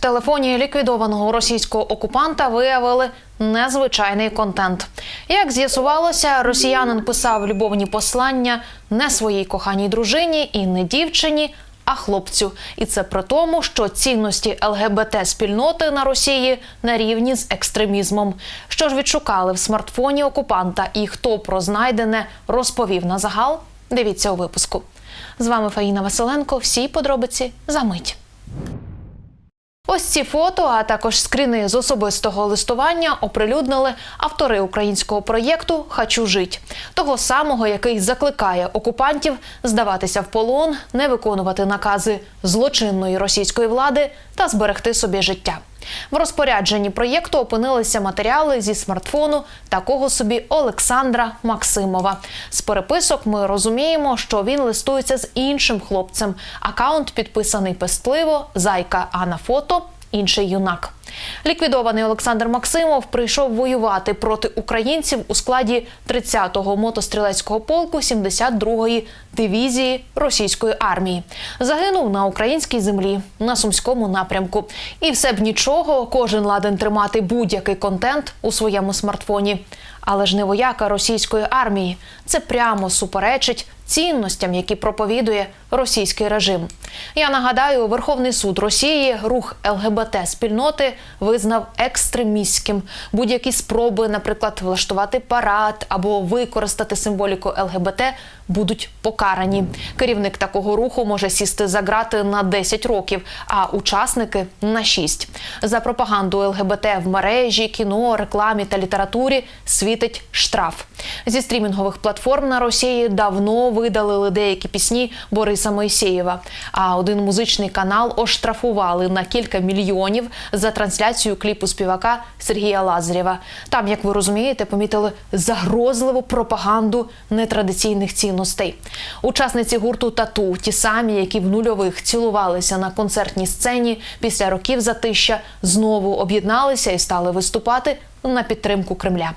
Телефоні ліквідованого російського окупанта виявили незвичайний контент. Як з'ясувалося, росіянин писав любовні послання не своїй коханій дружині і не дівчині, а хлопцю. І це при тому, що цінності ЛГБТ спільноти на Росії на рівні з екстремізмом. Що ж відшукали в смартфоні окупанта і хто про знайдене розповів на загал? Дивіться у випуску. З вами Фаїна Василенко. Всі подробиці за мить. Ось ці фото, а також скріни з особистого листування оприлюднили автори українського проєкту Хачу жить того самого, який закликає окупантів здаватися в полон, не виконувати накази злочинної російської влади та зберегти собі життя. В розпорядженні проєкту опинилися матеріали зі смартфону такого собі Олександра Максимова. З переписок ми розуміємо, що він листується з іншим хлопцем. Акаунт підписаний пестливо, зайка, а на фото інший юнак. Ліквідований Олександр Максимов прийшов воювати проти українців у складі 30-го мотострілецького полку 72-ї дивізії російської армії. Загинув на українській землі на сумському напрямку. І все б нічого, кожен ладен тримати будь-який контент у своєму смартфоні. Але ж не вояка російської армії. Це прямо суперечить цінностям, які проповідує російський режим. Я нагадаю, Верховний суд Росії рух ЛГБТ спільноти визнав екстремістським. Будь-які спроби, наприклад, влаштувати парад або використати символіку ЛГБТ будуть покарані. Керівник такого руху може сісти за грати на 10 років, а учасники на 6. За пропаганду ЛГБТ в мережі, кіно, рекламі та літературі світить штраф. Зі стрімінгових платформ на Росії давно видалили деякі пісні Бориса Мойсеєва. А один музичний канал оштрафували на кілька мільйонів за трансляцію кліпу співака Сергія Лазарєва. Там, як ви розумієте, помітили загрозливу пропаганду нетрадиційних цінностей. Учасниці гурту Тату, ті самі, які в нульових цілувалися на концертній сцені, після років затища знову об'єдналися і стали виступати на підтримку Кремля.